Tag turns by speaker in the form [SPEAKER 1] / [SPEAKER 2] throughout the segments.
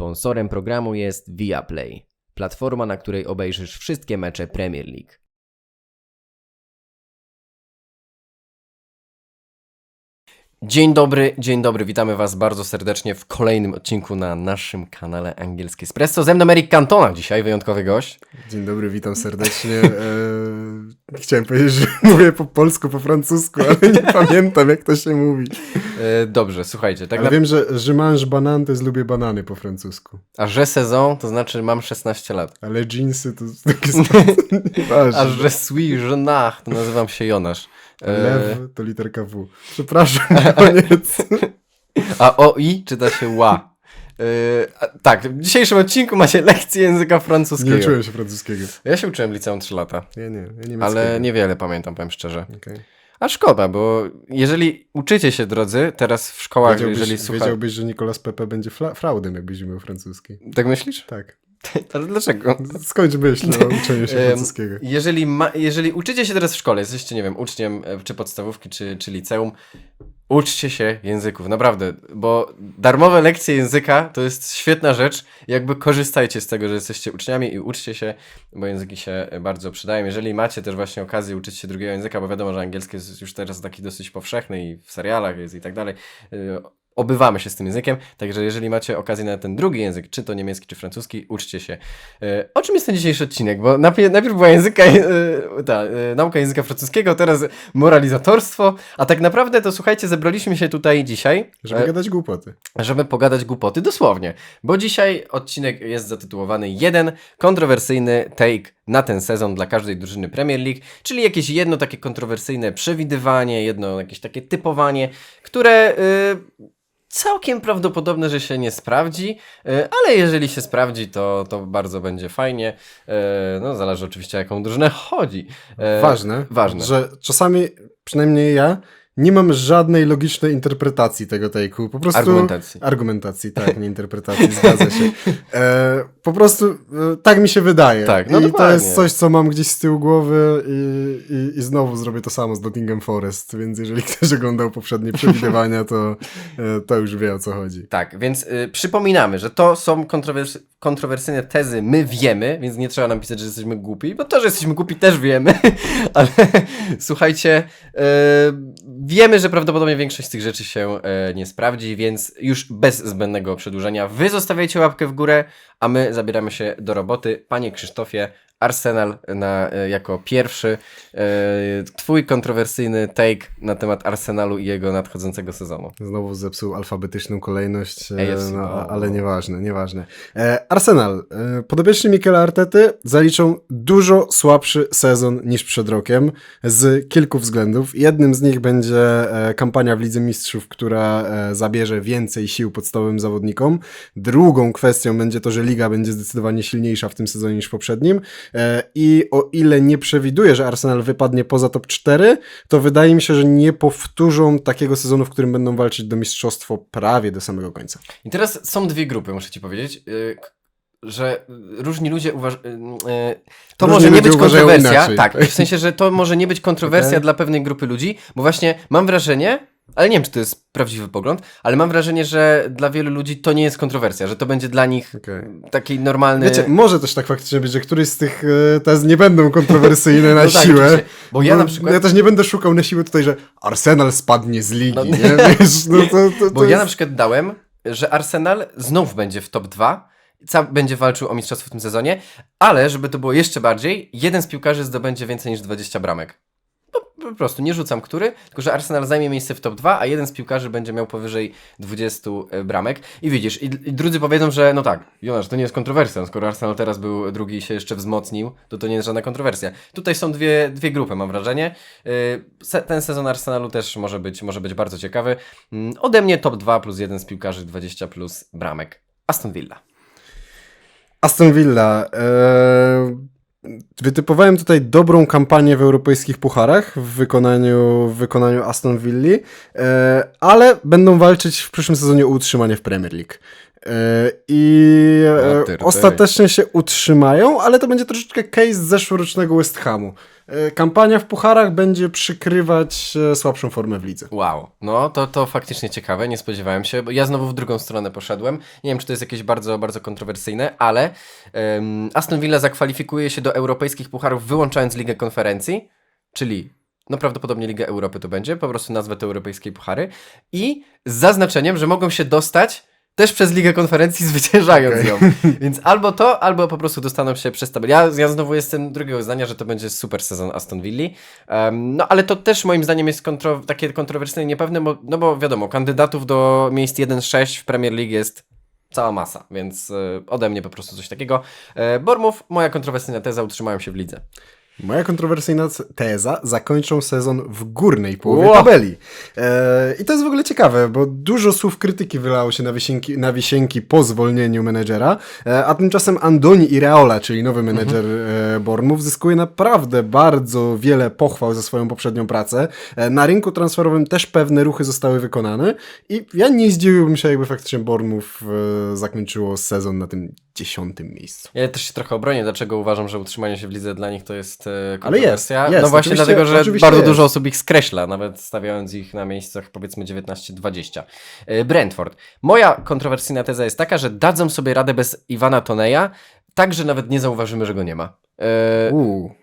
[SPEAKER 1] Sponsorem programu jest Viaplay, platforma, na której obejrzysz wszystkie mecze Premier League. Dzień dobry, dzień dobry, witamy Was bardzo serdecznie w kolejnym odcinku na naszym kanale Angielskie Espresso. Ze mną Erik Cantona dzisiaj, wyjątkowy gość.
[SPEAKER 2] Dzień dobry, witam serdecznie. Chciałem powiedzieć, że mówię po polsku, po francusku, ale nie pamiętam jak to się mówi.
[SPEAKER 1] E, dobrze, słuchajcie, tak
[SPEAKER 2] Ale
[SPEAKER 1] na...
[SPEAKER 2] wiem, że je mange banan to jest lubię banany po francusku.
[SPEAKER 1] a że sezon, to znaczy mam 16 lat.
[SPEAKER 2] Ale jeansy to takie.
[SPEAKER 1] A że suis jenach, to nazywam się Jonasz. E,
[SPEAKER 2] Lew to literka W. Przepraszam, koniec.
[SPEAKER 1] A o i czyta się ła. Yy, tak, w dzisiejszym odcinku macie lekcję języka francuskiego.
[SPEAKER 2] Nie czułem się francuskiego.
[SPEAKER 1] Ja się uczyłem liceum 3 lata,
[SPEAKER 2] Ja nie, ja niemieckiego.
[SPEAKER 1] ale niewiele pamiętam, powiem szczerze.
[SPEAKER 2] Okej.
[SPEAKER 1] A szkoda, bo jeżeli uczycie się, drodzy, teraz w szkołach,
[SPEAKER 2] Wiedziałbyś,
[SPEAKER 1] jeżeli słucha...
[SPEAKER 2] wiedziałbyś, że Nicolas Pepe będzie fla- fraudem, jakbyś miał francuski.
[SPEAKER 1] Tak myślisz?
[SPEAKER 2] Tak.
[SPEAKER 1] Ale dlaczego?
[SPEAKER 2] Skończ myśl o uczeniu się francuskiego.
[SPEAKER 1] Jeżeli, ma, jeżeli uczycie się teraz w szkole, jesteście, nie wiem, uczniem e, czy podstawówki, czy, czy liceum, uczcie się języków, naprawdę, bo darmowe lekcje języka to jest świetna rzecz. Jakby korzystajcie z tego, że jesteście uczniami i uczcie się, bo języki się bardzo przydają. Jeżeli macie też właśnie okazję uczyć się drugiego języka, bo wiadomo, że angielski jest już teraz taki dosyć powszechny i w serialach jest i tak dalej. Obywamy się z tym językiem, także jeżeli macie okazję na ten drugi język, czy to niemiecki, czy francuski, uczcie się. E, O czym jest ten dzisiejszy odcinek? Bo najpierw, najpierw była języka, e, ta, e, nauka języka francuskiego, teraz moralizatorstwo, a tak naprawdę to słuchajcie, zebraliśmy się tutaj dzisiaj,
[SPEAKER 2] Żeby gadać głupoty.
[SPEAKER 1] żeby pogadać głupoty, dosłownie. Bo dzisiaj odcinek jest zatytułowany jeden kontrowersyjny take na ten sezon dla każdej drużyny Premier League, czyli jakieś jedno takie kontrowersyjne przewidywanie, jedno jakieś takie typowanie, które y, całkiem prawdopodobne, że się nie sprawdzi, y, ale jeżeli się sprawdzi, to, to bardzo będzie fajnie. Y, no, zależy oczywiście, jaką drużynę chodzi. Y,
[SPEAKER 2] Ważne,
[SPEAKER 1] Ważne.
[SPEAKER 2] że czasami, przynajmniej ja, nie mam żadnej logicznej interpretacji tego take'u. Po prostu...
[SPEAKER 1] Argumentacji.
[SPEAKER 2] Argumentacji, tak, nie interpretacji, zgadza się. E, po prostu e, tak mi się wydaje.
[SPEAKER 1] Tak, no
[SPEAKER 2] I to
[SPEAKER 1] dokładnie.
[SPEAKER 2] jest coś, co mam gdzieś z tyłu głowy i, i, i znowu zrobię to samo z Nottingham Forest, więc jeżeli ktoś oglądał poprzednie przewidywania, to, e, to już wie o co chodzi.
[SPEAKER 1] Tak, więc y, przypominamy, że to są kontrowers kontrowersyjne tezy, my wiemy, więc nie trzeba nam pisać, że jesteśmy głupi, bo to, że jesteśmy głupi też wiemy, ale słuchajcie, y, wiemy, że prawdopodobnie większość z tych rzeczy się y, nie sprawdzi, więc już bez zbędnego przedłużenia, wy zostawiajcie łapkę w górę, a my zabieramy się do roboty. Panie Krzysztofie, Arsenal na, y, jako pierwszy, y, twój kontrowersyjny take na temat Arsenalu i jego nadchodzącego sezonu.
[SPEAKER 2] Znowu zepsuł alfabetyczną kolejność, e,
[SPEAKER 1] AFC,
[SPEAKER 2] no,
[SPEAKER 1] no.
[SPEAKER 2] ale nieważne, nieważne. E, Arsenal. E, podobiecznie Mikela Artety zaliczą dużo słabszy sezon niż przed rokiem z kilku względów. Jednym z nich będzie e, kampania w Lidze Mistrzów, która e, zabierze więcej sił podstawowym zawodnikom. Drugą kwestią będzie to, że liga będzie zdecydowanie silniejsza w tym sezonie niż w poprzednim. E, I o ile nie przewiduję, że Arsenal wypadnie poza top 4, to wydaje mi się, że nie powtórzą takiego sezonu, w którym będą walczyć do mistrzostwo prawie do samego końca.
[SPEAKER 1] I teraz są dwie grupy, muszę ci powiedzieć, k- że różni ludzie uważają. to
[SPEAKER 2] Różni
[SPEAKER 1] może nie być kontrowersja.
[SPEAKER 2] inaczej.
[SPEAKER 1] Tak, w sensie, że to może nie być kontrowersja
[SPEAKER 2] Okej.
[SPEAKER 1] dla pewnej grupy ludzi, bo właśnie mam wrażenie, ale nie wiem, czy to jest prawdziwy pogląd, ale mam wrażenie, że dla wielu ludzi to nie jest kontrowersja, że to będzie dla nich
[SPEAKER 2] Okej.
[SPEAKER 1] taki normalny.
[SPEAKER 2] Wiecie, może też tak faktycznie być, że któryś z tych e, tez nie będą kontrowersyjne na
[SPEAKER 1] No tak,
[SPEAKER 2] siłę.
[SPEAKER 1] oczywiście. Bo ja na przykład-
[SPEAKER 2] Ja też nie będę szukał na siłę tutaj, że Arsenal spadnie z ligi,
[SPEAKER 1] No.
[SPEAKER 2] nie? Wiesz, no to, to, to
[SPEAKER 1] Bo ja
[SPEAKER 2] jest...
[SPEAKER 1] na przykład dałem, że Arsenal znów będzie w top 2, ca- będzie walczył o mistrzostwo w tym sezonie, ale żeby to było jeszcze bardziej, jeden z piłkarzy zdobędzie więcej niż 20 bramek. Po, prostu nie rzucam który, tylko że Arsenal zajmie miejsce w top 2, a jeden z piłkarzy będzie miał powyżej 20 bramek. I widzisz, i, i drudzy powiedzą, że no tak, Jonasz, to nie jest kontrowersja, skoro Arsenal teraz był drugi i się jeszcze wzmocnił, to to nie jest żadna kontrowersja. Tutaj są dwie, dwie grupy, mam wrażenie. Yy, se, ten sezon Arsenalu też może być, może być bardzo ciekawy. Mm, Ode mnie top 2 plus jeden z piłkarzy 20 plus bramek. Aston Villa.
[SPEAKER 2] Aston Villa. E... Wytypowałem tutaj dobrą kampanię w europejskich pucharach w wykonaniu, w wykonaniu Aston Villa, e, ale będą walczyć w przyszłym sezonie o utrzymanie w Premier League. E, I e, ostatecznie się utrzymają, ale to będzie troszeczkę case z zeszłorocznego West Hamu. E, Kampania w pucharach będzie przykrywać słabszą formę w lidze.
[SPEAKER 1] Wow, no to, to faktycznie ciekawe, nie spodziewałem się, bo ja znowu w drugą stronę poszedłem. Nie wiem, czy to jest jakieś bardzo, bardzo kontrowersyjne, ale em, Aston Villa zakwalifikuje się do europejskich pucharów wyłączając Ligę Konferencji, czyli no prawdopodobnie Liga Europy to będzie, po prostu nazwę to europejskie puchary i z zaznaczeniem, że mogą się dostać też przez Ligę Konferencji zwyciężając ją. Więc albo to, albo po prostu dostaną się przez tabelę. Ja, ja znowu jestem drugiego zdania, że to będzie super sezon Aston Villa. Um, no ale to też moim zdaniem jest kontro takie kontrowersyjne i niepewne, bo, no bo wiadomo, kandydatów do miejsc 1-6 w Premier League jest cała masa, więc y, ode mnie po prostu coś takiego. E, Bormów, moja kontrowersyjna teza, utrzymają się w lidze.
[SPEAKER 2] Moja kontrowersyjna teza zakończą sezon w górnej połowie
[SPEAKER 1] Ło!
[SPEAKER 2] tabeli. E, I to jest w ogóle ciekawe, bo dużo słów krytyki wylało się na wisienki, na wisienki po zwolnieniu menedżera, e, a tymczasem Andoni Iraola, czyli nowy menedżer e, Bournemouth, zyskuje naprawdę bardzo wiele pochwał za swoją poprzednią pracę. E, na rynku transferowym też pewne ruchy zostały wykonane i ja nie zdziwiłbym się, jakby faktycznie Bournemouth e, zakończyło sezon na tym dziesiątym miejscu.
[SPEAKER 1] Ja też się trochę obronię, dlaczego uważam, że utrzymanie się w lidze dla nich to jest e,
[SPEAKER 2] Ale jest,
[SPEAKER 1] kontrowersja.
[SPEAKER 2] jest,
[SPEAKER 1] no właśnie dlatego, że bardzo
[SPEAKER 2] jest.
[SPEAKER 1] dużo osób ich skreśla, nawet stawiając ich na miejscach powiedzmy 19-20. E, Brentford. Moja kontrowersyjna teza jest taka, że dadzą sobie radę bez Iwana Toneja, tak, że nawet nie zauważymy, że go nie ma. E,
[SPEAKER 2] Uuu,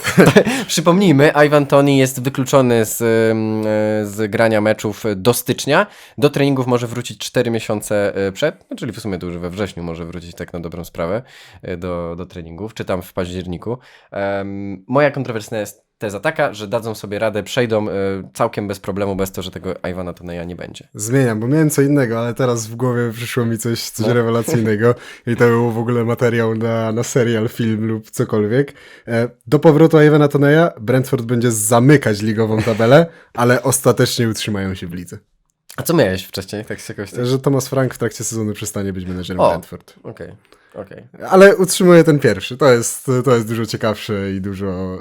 [SPEAKER 1] Przypomnijmy, Ivan Toni jest wykluczony z, e, z grania meczów do stycznia. Do treningów może wrócić 4 miesiące e, przed, no, czyli w sumie to już we wrześniu może wrócić tak na dobrą sprawę e, do, do treningów, czy tam w październiku. Em, moja kontrowersyjna jest teza taka, że dadzą sobie radę, przejdą e, całkiem bez problemu, bez to, że tego Ivana Toneja nie będzie.
[SPEAKER 2] Zmieniam, bo miałem co innego, ale teraz w głowie przyszło mi coś, coś
[SPEAKER 1] No.
[SPEAKER 2] rewelacyjnego i to był w ogóle materiał na, na serial, film lub cokolwiek. E, Do powrotu Ivana Toneja Brentford będzie zamykać ligową tabelę, ale ostatecznie utrzymają się w lidze.
[SPEAKER 1] A co miałeś wcześniej? Tak z jakoś...
[SPEAKER 2] Że Thomas Frank w trakcie sezonu przestanie być menedżerem
[SPEAKER 1] O.
[SPEAKER 2] Brentford.
[SPEAKER 1] Okej, okej.
[SPEAKER 2] Ale utrzymuje ten pierwszy. To jest, to jest dużo ciekawsze i dużo,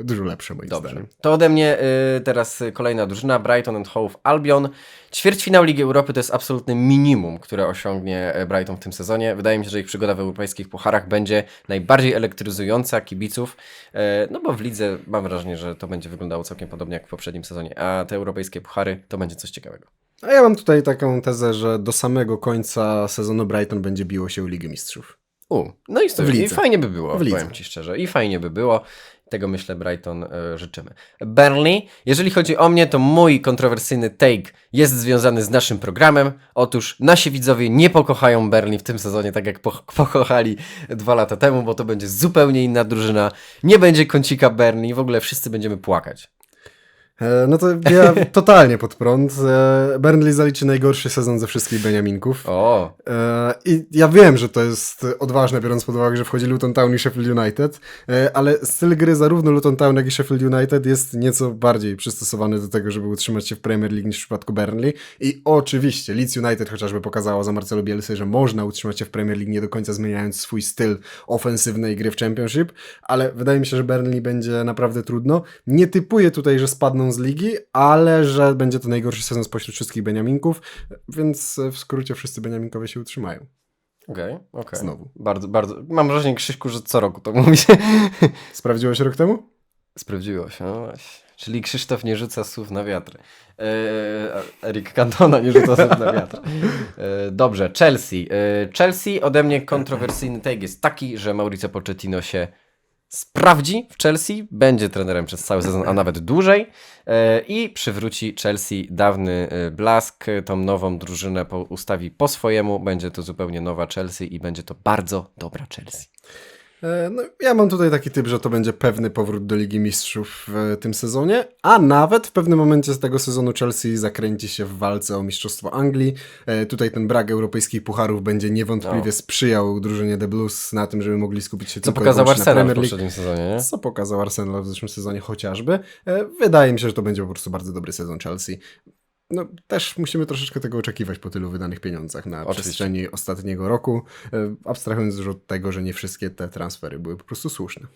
[SPEAKER 2] e, dużo lepsze moim
[SPEAKER 1] Dobrze.
[SPEAKER 2] zdaniem.
[SPEAKER 1] To ode mnie y, teraz y, kolejna drużyna, Brighton and Hove Albion. Ćwierćfinał Ligi Europy to jest absolutne minimum, które osiągnie e, Brighton w tym sezonie. Wydaje mi się, że ich przygoda w europejskich pucharach będzie najbardziej elektryzująca kibiców, e, no bo w lidze mam wrażenie, że to będzie wyglądało całkiem podobnie jak w poprzednim sezonie, a te europejskie puchary to będzie coś ciekawego.
[SPEAKER 2] A ja mam tutaj taką tezę, że do samego końca sezonu Brighton będzie biło się o Ligę Mistrzów.
[SPEAKER 1] U, no i,
[SPEAKER 2] W
[SPEAKER 1] i fajnie by było,
[SPEAKER 2] W lidze.
[SPEAKER 1] powiem Ci szczerze. I fajnie by było. Tego myślę Brighton e, życzymy. Burnley, jeżeli chodzi o mnie, to mój kontrowersyjny take jest związany z naszym programem. Otóż nasi widzowie nie pokochają Burnley w tym sezonie tak jak po pokochali dwa lata temu, bo to będzie zupełnie inna drużyna. Nie będzie kącika Burnley, w ogóle wszyscy będziemy płakać.
[SPEAKER 2] E, No to ja totalnie pod prąd. E, Burnley zaliczy najgorszy sezon ze wszystkich Beniaminków.
[SPEAKER 1] O,
[SPEAKER 2] E, I ja wiem, że to jest odważne, biorąc pod uwagę, że wchodzi Luton Town i Sheffield United, ale styl gry zarówno Luton Town, jak i Sheffield United jest nieco bardziej przystosowany do tego, żeby utrzymać się w Premier League niż w przypadku Burnley. I oczywiście Leeds United chociażby pokazało za Marcelo Bielsy, że można utrzymać się w Premier League nie do końca zmieniając swój styl ofensywnej gry w Championship, ale wydaje mi się, że Burnley będzie naprawdę trudno. Nie typuję tutaj, że spadną z ligi, ale że będzie to najgorszy sezon spośród wszystkich Beniaminków, więc w skrócie wszyscy Beniaminkowie się utrzymają.
[SPEAKER 1] okej, okej.
[SPEAKER 2] Znowu.
[SPEAKER 1] Bardzo, bardzo. Mam wrażenie, Krzyśku, że co roku to mówi się.
[SPEAKER 2] Sprawdziło się rok temu?
[SPEAKER 1] Sprawdziło się, no właśnie. Czyli Krzysztof nie rzuca słów na wiatr. Eee, Erik Cantona nie rzuca słów na wiatr. Eee, dobrze, Chelsea. Eee, Chelsea ode mnie kontrowersyjny take jest taki, że Mauricio Pochettino się sprawdzi w Chelsea, będzie trenerem przez cały sezon, a nawet dłużej eee, i przywróci Chelsea dawny e, blask, tą nową drużynę ustawi po swojemu, będzie to zupełnie nowa Chelsea i będzie to bardzo dobra Chelsea.
[SPEAKER 2] E, No, ja mam tutaj taki typ, że to będzie pewny powrót do Ligi Mistrzów w tym sezonie, a nawet w pewnym momencie z tego sezonu Chelsea zakręci się w walce o Mistrzostwo Anglii. E, Tutaj ten brak europejskich pucharów będzie niewątpliwie
[SPEAKER 1] No.
[SPEAKER 2] sprzyjał drużynie The Blues na tym, żeby mogli skupić się
[SPEAKER 1] Co
[SPEAKER 2] tylko
[SPEAKER 1] pokazał
[SPEAKER 2] na
[SPEAKER 1] Arsenal w poprzednim sezonie, nie?
[SPEAKER 2] Co pokazał Arsenal w zeszłym sezonie chociażby. E, Wydaje mi się, że to będzie po prostu bardzo dobry sezon Chelsea. No, też musimy troszeczkę tego oczekiwać po tylu wydanych pieniądzach na
[SPEAKER 1] Oczywiście.
[SPEAKER 2] przestrzeni ostatniego roku, e, abstrahując już od tego, że nie wszystkie te transfery były po prostu słuszne.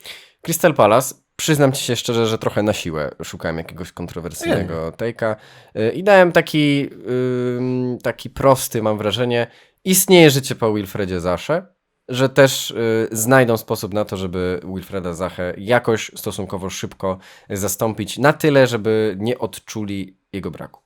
[SPEAKER 1] Crystal Palace, przyznam ci się szczerze, że trochę na siłę szukałem jakiegoś kontrowersyjnego take'a y, i dałem taki, taki prosty, mam wrażenie, istnieje życie po Wilfredzie Zasze, że też y, znajdą sposób na to, żeby Wilfreda Zachę jakoś stosunkowo szybko zastąpić, na tyle, żeby nie odczuli jego braku.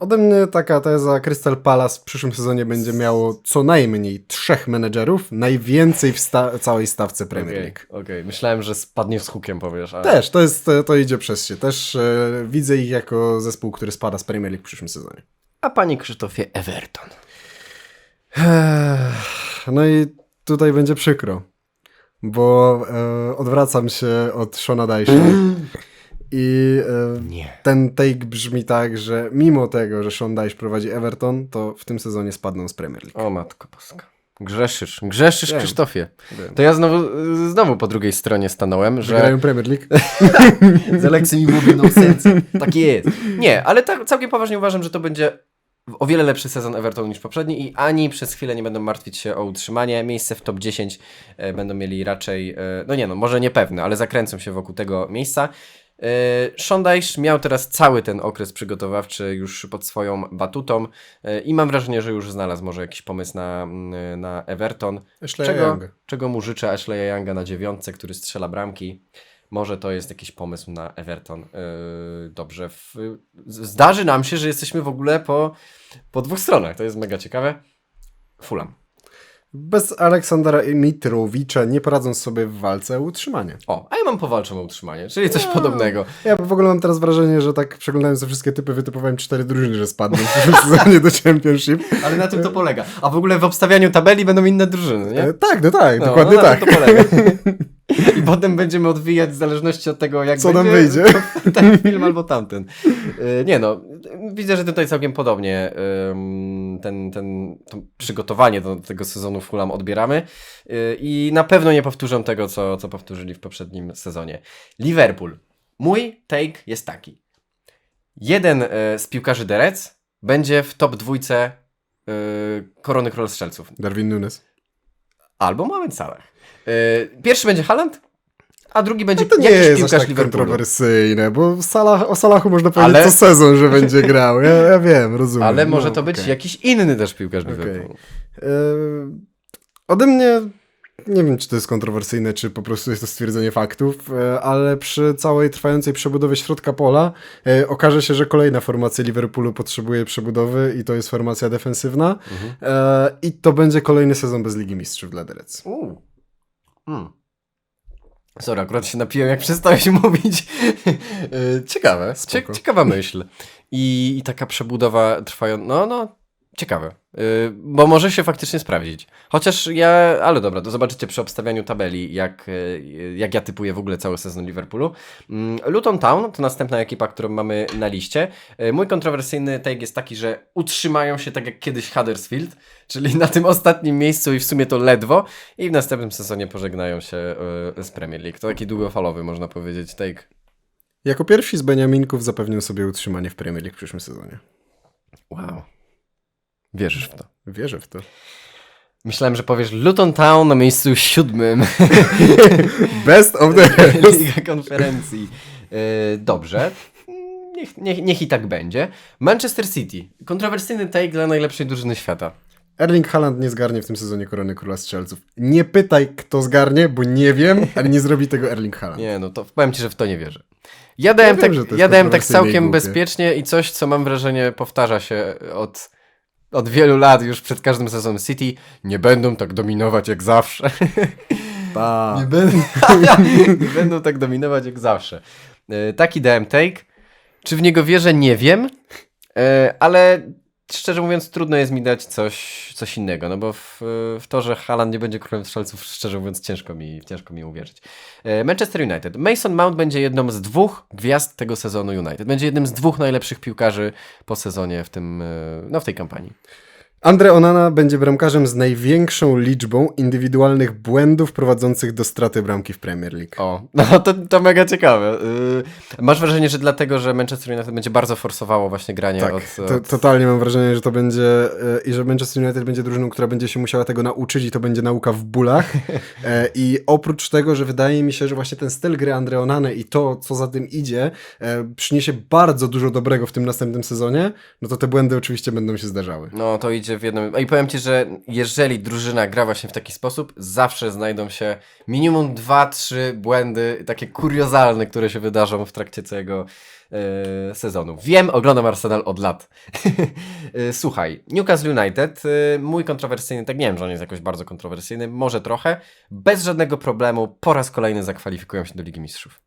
[SPEAKER 2] Ode mnie taka teza, Crystal Palace w przyszłym sezonie będzie miało co najmniej trzech menedżerów, najwięcej w sta- całej stawce Premier
[SPEAKER 1] Okej,
[SPEAKER 2] League.
[SPEAKER 1] okej. myślałem, że spadnie z hukiem, powiesz. Ale...
[SPEAKER 2] Też, to, jest, to idzie przez się. Też e, widzę ich jako zespół, który spada z Premier League w przyszłym sezonie.
[SPEAKER 1] A panie Krzysztofie Everton.
[SPEAKER 2] No i tutaj będzie przykro, bo e, odwracam się od Shona Dyche i e, ten take brzmi tak, że mimo tego, że Sean Dyche prowadzi Everton, to w tym sezonie spadną z Premier League.
[SPEAKER 1] O matko boska. Grzeszysz, grzeszysz
[SPEAKER 2] Wiem.
[SPEAKER 1] Krzysztofie.
[SPEAKER 2] Wiem.
[SPEAKER 1] To ja znowu, znowu po drugiej stronie stanąłem,
[SPEAKER 2] Że grają Premier League?
[SPEAKER 1] z Aleksem mi mówi no serce. Tak jest. Nie, ale tak całkiem poważnie uważam, że to będzie o wiele lepszy sezon Evertonu niż poprzedni i ani przez chwilę nie będą martwić się o utrzymanie. Miejsce w top 10 e, będą mieli raczej, e, no nie no, może niepewne, ale zakręcą się wokół tego miejsca. E, Dyche miał teraz cały ten okres przygotowawczy już pod swoją batutą e, i mam wrażenie, że już znalazł może jakiś pomysł na, na Everton. Czego, czego mu życzę Ashleya Younga na dziewiątce, który strzela bramki. Może to jest jakiś pomysł na Everton. Yy, dobrze. Zdarzy nam się, że jesteśmy w ogóle po, po dwóch stronach. To jest mega ciekawe. Fulham.
[SPEAKER 2] Bez Aleksandra Mitrowicza nie poradzą sobie w walce o utrzymanie.
[SPEAKER 1] O, a ja mam powalczą o utrzymanie, czyli coś podobnego.
[SPEAKER 2] Ja w ogóle mam teraz wrażenie, że tak przeglądając te wszystkie typy, wytypowałem cztery drużyny, że spadną w przyszłym sezonie do Championship.
[SPEAKER 1] Ale na tym to polega. A w ogóle w obstawianiu tabeli będą inne drużyny, nie?
[SPEAKER 2] E, tak, no tak,
[SPEAKER 1] No,
[SPEAKER 2] dokładnie
[SPEAKER 1] no na
[SPEAKER 2] tak.
[SPEAKER 1] to polega. I potem będziemy odwijać w zależności od tego, jak
[SPEAKER 2] Co nam
[SPEAKER 1] będzie
[SPEAKER 2] wyjdzie.
[SPEAKER 1] ten film albo tamten. Y, Nie no, widzę, że tutaj całkiem podobnie ten, ten, to przygotowanie do tego sezonu w Fulham odbieramy Y, i na pewno nie powtórzą tego, co, co powtórzyli w poprzednim sezonie. Liverpool. Mój take jest taki. Jeden y, z piłkarzy Derec będzie w top dwójce y, Korony Król Strzelców.
[SPEAKER 2] Darwin Nunes.
[SPEAKER 1] Albo Mohamed Salah. Pierwszy będzie Haaland, a drugi będzie
[SPEAKER 2] No to nie jest aż
[SPEAKER 1] piłkarz
[SPEAKER 2] tak
[SPEAKER 1] Liverpoolu.
[SPEAKER 2] kontrowersyjny, bo Salah, o Salachu można powiedzieć
[SPEAKER 1] Ale-
[SPEAKER 2] co sezon, że będzie grał. Ja, ja wiem, rozumiem.
[SPEAKER 1] Ale może
[SPEAKER 2] No,
[SPEAKER 1] to być
[SPEAKER 2] okej.
[SPEAKER 1] jakiś inny też piłkarz
[SPEAKER 2] Okej.
[SPEAKER 1] Liverpoolu.
[SPEAKER 2] E, ode mnie nie wiem, czy to jest kontrowersyjne, czy po prostu jest to stwierdzenie faktów, e, ale przy całej trwającej przebudowie środka pola e, okaże się, że kolejna formacja Liverpoolu potrzebuje przebudowy i to jest formacja defensywna
[SPEAKER 1] Mhm.
[SPEAKER 2] e, i to będzie kolejny sezon bez Ligi Mistrzów dla Derec.
[SPEAKER 1] Mm. Sorry, akurat się napiłem, jak przestałeś mówić. Y, Ciekawe.
[SPEAKER 2] Spoko.
[SPEAKER 1] ciekawa myśl. I, I taka przebudowa trwająca. No, no, ciekawe. Y, Bo może się faktycznie sprawdzić. Chociaż ja. Ale dobra, to zobaczycie przy obstawianiu tabeli, jak, y, jak ja typuję w ogóle cały sezon Liverpoolu. Mm, Luton Town to następna ekipa, którą mamy na liście. Y, Mój kontrowersyjny take jest taki, że utrzymają się tak jak kiedyś Huddersfield, czyli na tym ostatnim miejscu i w sumie to ledwo. I w następnym sezonie pożegnają się z Premier League. To taki długofalowy, można powiedzieć, take.
[SPEAKER 2] Jako pierwsi z Beniaminków zapewnią sobie utrzymanie w Premier League w przyszłym sezonie.
[SPEAKER 1] Wow. Wierzysz w to.
[SPEAKER 2] Wierzę w to.
[SPEAKER 1] Myślałem, że powiesz Luton Town na miejscu siódmym
[SPEAKER 2] Best of the rest.
[SPEAKER 1] Liga Konferencji. E, Dobrze. Niech, niech, niech i tak będzie. Manchester City. Kontrowersyjny take dla najlepszej drużyny świata.
[SPEAKER 2] Erling Haaland nie zgarnie w tym sezonie korony króla strzelców. Nie pytaj, kto zgarnie, bo nie wiem, ale nie zrobi tego Erling Haaland.
[SPEAKER 1] Nie, no to powiem ci, że w to nie wierzę. Ja dałem,
[SPEAKER 2] wiem,
[SPEAKER 1] tak,
[SPEAKER 2] to jest
[SPEAKER 1] ja dałem tak
[SPEAKER 2] i
[SPEAKER 1] całkiem bezpiecznie i coś, co mam wrażenie powtarza się od, od wielu lat już przed każdym sezonem City. Nie będą tak dominować jak zawsze.
[SPEAKER 2] Ta.
[SPEAKER 1] Nie będą, nie będą tak dominować jak zawsze. E, Taki dałem take. Czy w niego wierzę? Nie wiem. E, Ale szczerze mówiąc, trudno jest mi dać coś, coś innego. No bo w, w to, że Haaland nie będzie królem strzelców, szczerze mówiąc, ciężko mi, ciężko mi uwierzyć. E, Manchester United. Mason Mount będzie jedną z dwóch gwiazd tego sezonu United. Będzie jednym z dwóch najlepszych piłkarzy po sezonie w tym, e, no w tej kampanii.
[SPEAKER 2] Andre Onana będzie bramkarzem z największą liczbą indywidualnych błędów prowadzących do straty bramki w Premier League.
[SPEAKER 1] O, no to, to mega ciekawe. Yy, masz wrażenie, że dlatego, że Manchester United będzie bardzo forsowało właśnie granie
[SPEAKER 2] Tak,
[SPEAKER 1] od...
[SPEAKER 2] to,
[SPEAKER 1] od...
[SPEAKER 2] totalnie mam wrażenie, że to będzie e, i że Manchester United będzie drużyną, która będzie się musiała tego nauczyć i to będzie nauka w bólach. E, I oprócz tego, że wydaje mi się, że właśnie ten styl gry Andre Onany i to, co za tym idzie, e, przyniesie bardzo dużo dobrego w tym następnym sezonie, no to te błędy oczywiście będą się zdarzały.
[SPEAKER 1] No to idzie w jednym... I powiem ci, że jeżeli drużyna gra właśnie w taki sposób, zawsze znajdą się minimum dwa, trzy błędy, takie kuriozalne, które się wydarzą w trakcie całego e, sezonu. Wiem, oglądam Arsenal od lat. E, Słuchaj, Newcastle United, e, mój kontrowersyjny, tak nie wiem, że on jest jakoś bardzo kontrowersyjny, może trochę, bez żadnego problemu po raz kolejny zakwalifikują się do Ligi Mistrzów.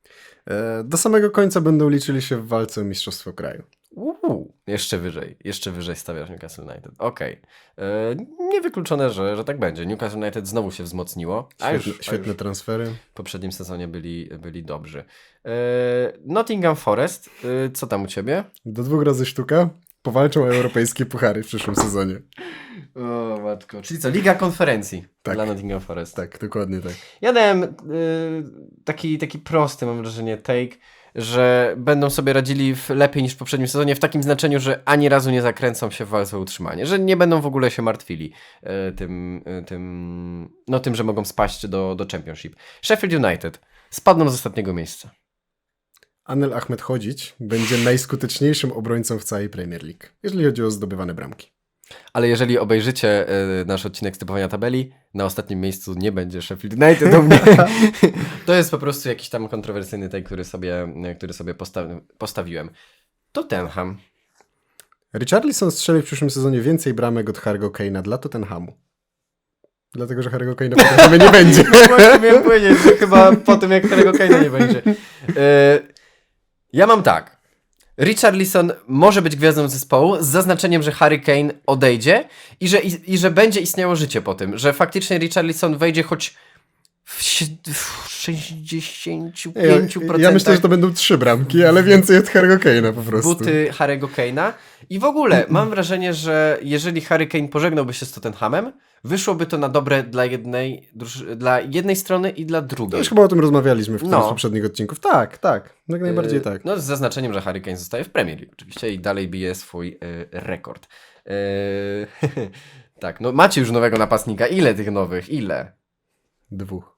[SPEAKER 2] E, Do samego końca będą liczyli się w walce o Mistrzostwo Kraju.
[SPEAKER 1] Uuu, jeszcze wyżej, jeszcze wyżej stawiasz Newcastle United. Okej. E, Niewykluczone, że, że tak będzie. Newcastle United znowu się wzmocniło, a już,
[SPEAKER 2] Świetne,
[SPEAKER 1] a
[SPEAKER 2] świetne
[SPEAKER 1] już
[SPEAKER 2] transfery.
[SPEAKER 1] w poprzednim sezonie byli, byli dobrzy. E, Nottingham Forest, e, co tam u ciebie?
[SPEAKER 2] Do dwóch razy sztuka powalczą o europejskie puchary w przyszłym sezonie.
[SPEAKER 1] O matko, czyli co, Liga Konferencji
[SPEAKER 2] Tak.
[SPEAKER 1] dla Nottingham Forest.
[SPEAKER 2] Tak, dokładnie tak.
[SPEAKER 1] Ja dałem taki, taki prosty, mam wrażenie, take, że będą sobie radzili lepiej niż w poprzednim sezonie, w takim znaczeniu, że ani razu nie zakręcą się w walce o utrzymanie, że nie będą w ogóle się martwili y, tym, y, tym, no tym, że mogą spaść do, do Championship. Sheffield United spadną z ostatniego miejsca.
[SPEAKER 2] Anel Ahmed Chodzić będzie najskuteczniejszym obrońcą w całej Premier League, jeżeli chodzi o zdobywane bramki.
[SPEAKER 1] Ale jeżeli obejrzycie y, nasz odcinek z typowania tabeli, na ostatnim miejscu nie będzie Sheffield United do mnie. to jest po prostu jakiś tam kontrowersyjny tej, który sobie, y, który sobie posta- postawiłem. Tottenham.
[SPEAKER 2] Richarlison strzeli w przyszłym sezonie więcej bramek od Harry'ego Kane'a dla Tottenhamu. Dlatego, że Harry'ego Kane'a Tottenhamie nie będzie.
[SPEAKER 1] Właśnie miałem powiedzieć, że chyba po tym jak którego Kane'a nie będzie. E, ja mam tak. Richarlison może być gwiazdą zespołu z zaznaczeniem, że Harry Kane odejdzie i że, i, i że będzie istniało życie po tym, że faktycznie Richarlison wejdzie choć w, si- w 65%.
[SPEAKER 2] Ja, ja myślę, że to będą trzy bramki, ale więcej od Harry'ego Kane'a po prostu.
[SPEAKER 1] buty Harry'ego Kane'a. I w ogóle mam wrażenie, że jeżeli Harry Kane pożegnałby się z Tottenhamem, wyszłoby to na dobre dla jednej, dla jednej strony i dla
[SPEAKER 2] To
[SPEAKER 1] drugiej.
[SPEAKER 2] już chyba o tym rozmawialiśmy w którymś
[SPEAKER 1] No.
[SPEAKER 2] z poprzednich odcinków. Tak, tak. Jak najbardziej
[SPEAKER 1] Yy,
[SPEAKER 2] tak.
[SPEAKER 1] No z zaznaczeniem, że Harry Kane zostaje w Premier League oczywiście i dalej bije swój yy, rekord. Yy, tak, no macie już nowego napastnika. Ile tych nowych? Ile?
[SPEAKER 2] Dwóch.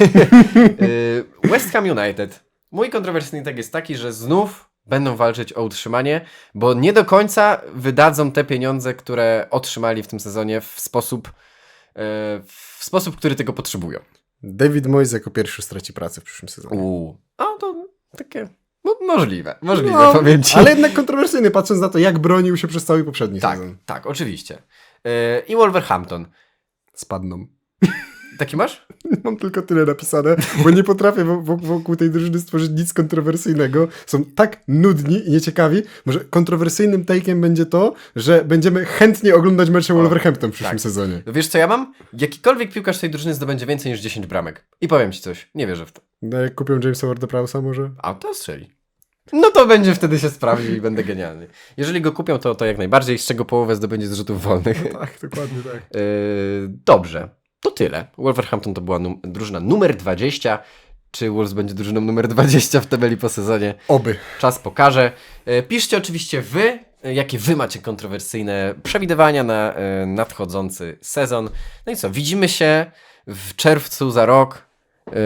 [SPEAKER 1] Yy, West Ham United. Mój kontrowersyjny tak jest taki, że znów będą walczyć o utrzymanie, bo nie do końca wydadzą te pieniądze, które otrzymali w tym sezonie w sposób, yy, w sposób, który tego potrzebują.
[SPEAKER 2] David Moyes jako pierwszy straci pracę w przyszłym sezonie.
[SPEAKER 1] Uuu. A to takie no, możliwe, możliwe,
[SPEAKER 2] No,
[SPEAKER 1] powiem ci.
[SPEAKER 2] Ale jednak kontrowersyjny, patrząc na to, jak bronił się przez cały poprzedni
[SPEAKER 1] Tak,
[SPEAKER 2] sezon.
[SPEAKER 1] tak, oczywiście. Yy, I Wolverhampton.
[SPEAKER 2] Spadną.
[SPEAKER 1] Taki masz?
[SPEAKER 2] Mam tylko tyle napisane, bo nie potrafię wo- wo- wokół tej drużyny stworzyć nic kontrowersyjnego. Są tak nudni i nieciekawi. Może kontrowersyjnym take'em będzie to, że będziemy chętnie oglądać mecze Wolverhampton w przyszłym
[SPEAKER 1] tak.
[SPEAKER 2] sezonie.
[SPEAKER 1] No Wiesz co ja mam? Jakikolwiek piłkarz tej drużyny zdobędzie więcej niż 10 bramek. I powiem ci coś, nie wierzę w to.
[SPEAKER 2] No, jak kupią Jamesa Ward-Prowse'a może?
[SPEAKER 1] A to strzeli. No to będzie wtedy się sprawdził i będę genialny. Jeżeli go kupią, to, to jak najbardziej, z czego połowę zdobędzie z rzutów wolnych.
[SPEAKER 2] Tak, dokładnie tak.
[SPEAKER 1] Yy, dobrze, to tyle. Wolverhampton to była num- drużyna numer 20. Czy Wolves będzie drużyną numer 20 w tabeli po sezonie?
[SPEAKER 2] Oby.
[SPEAKER 1] Czas pokaże. E, Piszcie oczywiście wy, e, jakie wy macie kontrowersyjne przewidywania na e, nadchodzący sezon. No i co, widzimy się w czerwcu za rok,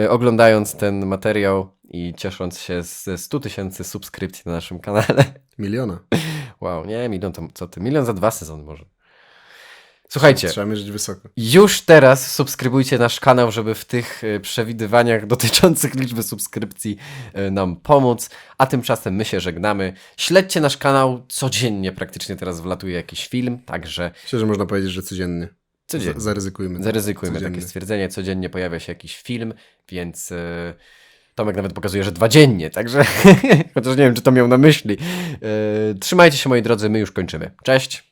[SPEAKER 1] oglądając ten materiał i ciesząc się ze 100 tysięcy subskrypcji na naszym kanale.
[SPEAKER 2] Miliona.
[SPEAKER 1] Wow, nie, milion to co ty, milion za dwa sezony może. Słuchajcie,
[SPEAKER 2] Trzeba mierzyć wysoko.
[SPEAKER 1] już teraz subskrybujcie nasz kanał, żeby w tych e, przewidywaniach dotyczących liczby subskrypcji e, nam pomóc. A tymczasem my się żegnamy. Śledźcie nasz kanał codziennie, praktycznie teraz wlatuje jakiś film, także
[SPEAKER 2] Myślę, że można powiedzieć, że codziennie.
[SPEAKER 1] codziennie.
[SPEAKER 2] Zaryzykujmy.
[SPEAKER 1] Zaryzykujmy
[SPEAKER 2] Codziennie.
[SPEAKER 1] takie stwierdzenie. Codziennie pojawia się jakiś film, więc e, Tomek nawet pokazuje, że dwa dziennie, także chociaż nie wiem, czy to miał na myśli. Trzymajcie się moi drodzy, my już kończymy. Cześć!